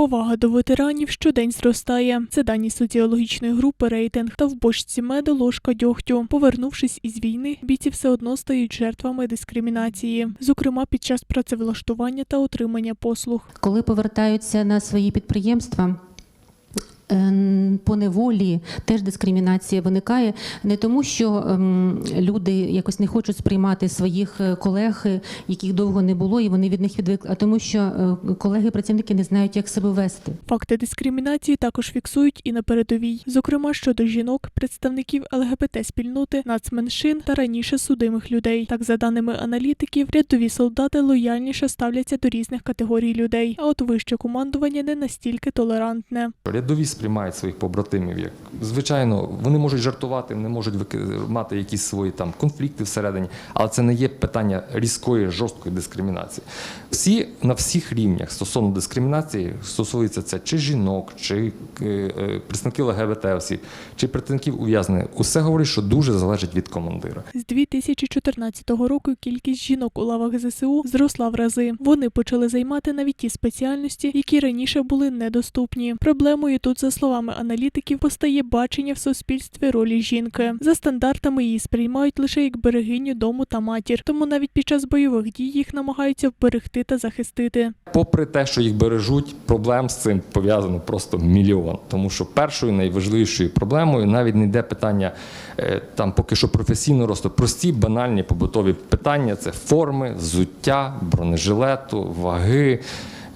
Повага до ветеранів щодень зростає. Це дані соціологічної групи рейтинг та в бочці меду ложка дьогтю. Повернувшись із війни, бійці все одно стають жертвами дискримінації, зокрема під час працевлаштування та отримання послуг. Коли повертаються на свої підприємства. Ем, По неволі теж дискримінація виникає не тому, що ем, люди якось не хочуть сприймати своїх е, колег, е, яких довго не було, і вони від них відвикли, а тому, що е, колеги-працівники не знають, як себе вести. Факти дискримінації також фіксують і на передовій, зокрема щодо жінок, представників ЛГБТ спільноти, нацменшин та раніше судимих людей. Так, за даними аналітиків, рядові солдати лояльніше ставляться до різних категорій людей. А от вище командування не настільки толерантне. Рядові сприймають своїх побратимів як звичайно, вони можуть жартувати, вони можуть мати якісь свої там конфлікти всередині, але це не є питання різкої жорсткої дискримінації. Всі на всіх рівнях стосовно дискримінації стосується це чи жінок, чи е, е, представників ЛГБТ осіб, чи представників ув'язнених. Усе говорить, що дуже залежить від командира. З 2014 року кількість жінок у лавах ЗСУ зросла в рази. Вони почали займати навіть ті спеціальності, які раніше були недоступні. Проблемою тут, за словами аналітиків, постає бачення в суспільстві ролі жінки. За стандартами її сприймають лише як берегиню дому та матір. Тому навіть під час бойових дій їх намагаються вберегти та захистити. Попри те, що їх бережуть, проблем з цим пов'язано просто мільйон. Тому що першою найважливішою проблемою навіть не йде питання е, там поки що професійного росту. Прості банальні побутові питання це форми, взуття, бронежилету, ваги.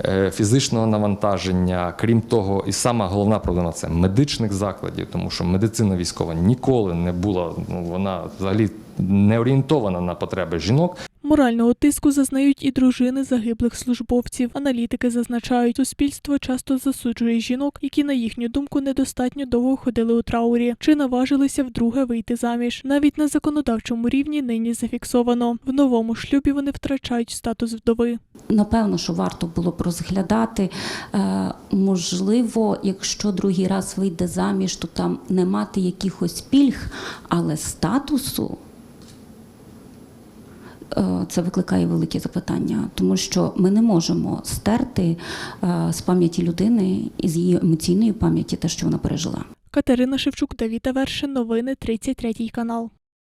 Е, Фізичного навантаження, крім того, і сама головна проблема це медичних закладів, тому що медицина військова ніколи не була, ну вона взагалі не орієнтована на потреби жінок. Морального тиску зазнають і дружини загиблих службовців. Аналітики зазначають, суспільство часто засуджує жінок, які, на їхню думку, недостатньо довго ходили у траурі чи наважилися вдруге вийти заміж. Навіть на законодавчому рівні нині зафіксовано. В новому шлюбі вони втрачають статус вдови. Напевно, що варто було б розглядати. Е, можливо, якщо другий раз вийде заміж, то там не мати якихось пільг, але статусу. Е, Це викликає великі запитання, тому що ми не можемо стерти е, з пам'яті людини і з її емоційної пам'яті те, що вона пережила. Катерина Шевчук, Давіта Вершин. Новини 33 канал.